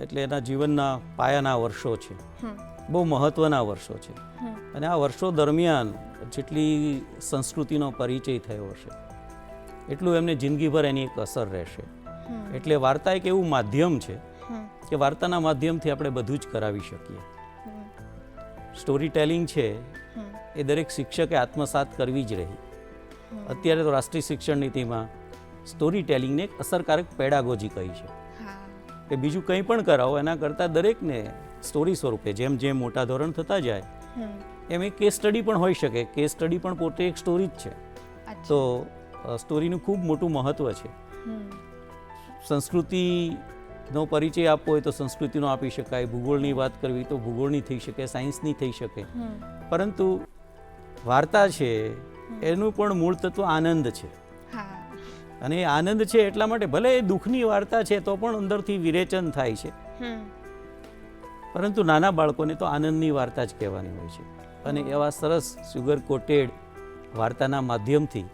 એટલે એના જીવનના પાયાના વર્ષો છે. બહુ મહત્ત્વના વર્ષો છે. અને આ વર્ષો દરમિયાન જેટલી સંસ્કૃતિનો પરિચય થયો હશે એટલું એમને જિંદગીભર એની એક અસર રહેશે. એટલે વાર્તા એક એવું માધ્યમ છે કે વાર્તાના માધ્યમથી આપણે બધું જ કરાવી શકીએ. સ્ટોરી ટેલિંગ છે એ દરેક શિક્ષકે આત્મસાત કરવી જ રહી. અત્યારે તો રાષ્ટ્રીય શિક્ષણ નીતિમાં સ્ટોરી ટેલિંગને એક અસરકારક પેડાગોજી કહી છે. કે બીજું કંઈ પણ કરાવો એના કરતાં દરેકને સ્ટોરી સ્વરૂપે જેમ જેમ મોટા ધોરણ થતા જાય એમ એ કેસ સ્ટડી પણ હોઈ શકે. કેસ સ્ટડી પણ પોતે એક સ્ટોરી જ છે. તો સ્ટોરીનું ખૂબ મોટું મહત્ત્વ છે. સંસ્કૃતિનો પરિચય આપવો હોય તો સંસ્કૃતિનો આપી શકાય. ભૂગોળની વાત કરવી તો ભૂગોળની થઈ શકે સાયન્સની થઈ શકે. પરંતુ વાર્તા છે એનું પણ મૂળ તત્વ આનંદ છે. અને એ આનંદ છે એટલા માટે ભલે એ દુઃખની વાર્તા છે તો પણ અંદરથી વિરેચન થાય છે. પરંતુ નાના બાળકોને તો આનંદની વાર્તા જ કહેવાની હોય છે. અને એવા સરસ સુગર કોટેડ વાર્તાના માધ્યમથી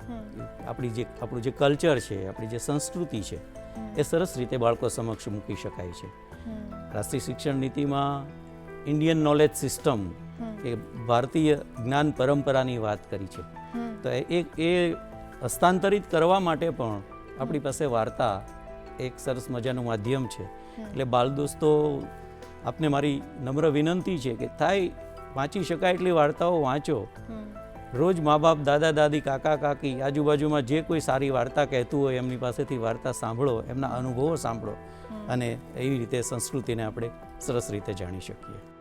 આપણી જે આપણું જે કલ્ચર છે આપણી જે સંસ્કૃતિ છે એ સરસ રીતે બાળકો સમક્ષ મૂકી શકાય છે. રાષ્ટ્રીય શિક્ષણ નીતિમાં ઇન્ડિયન નોલેજ સિસ્ટમ એ ભારતીય જ્ઞાન પરંપરાની વાત કરી છે. તો એ એ હસ્તાંતરિત કરવા માટે પણ આપણી પાસે વાર્તા એક સરસ મજાનું માધ્યમ છે. એટલે બાળ દોસ્તો આપને મારી નમ્ર વિનંતી છે કે થાય વાંચી શકાય એટલી વાર્તાઓ વાંચો. રોજ મા બાપ દાદા દાદી કાકા કાકી આજુબાજુમાં જે કોઈ સારી વાર્તા કહેતું હોય એમની પાસેથી વાર્તા સાંભળો એમના અનુભવો સાંભળો અને એવી રીતે સંસ્કૃતિને આપણે સરસ રીતે જાણી શકીએ.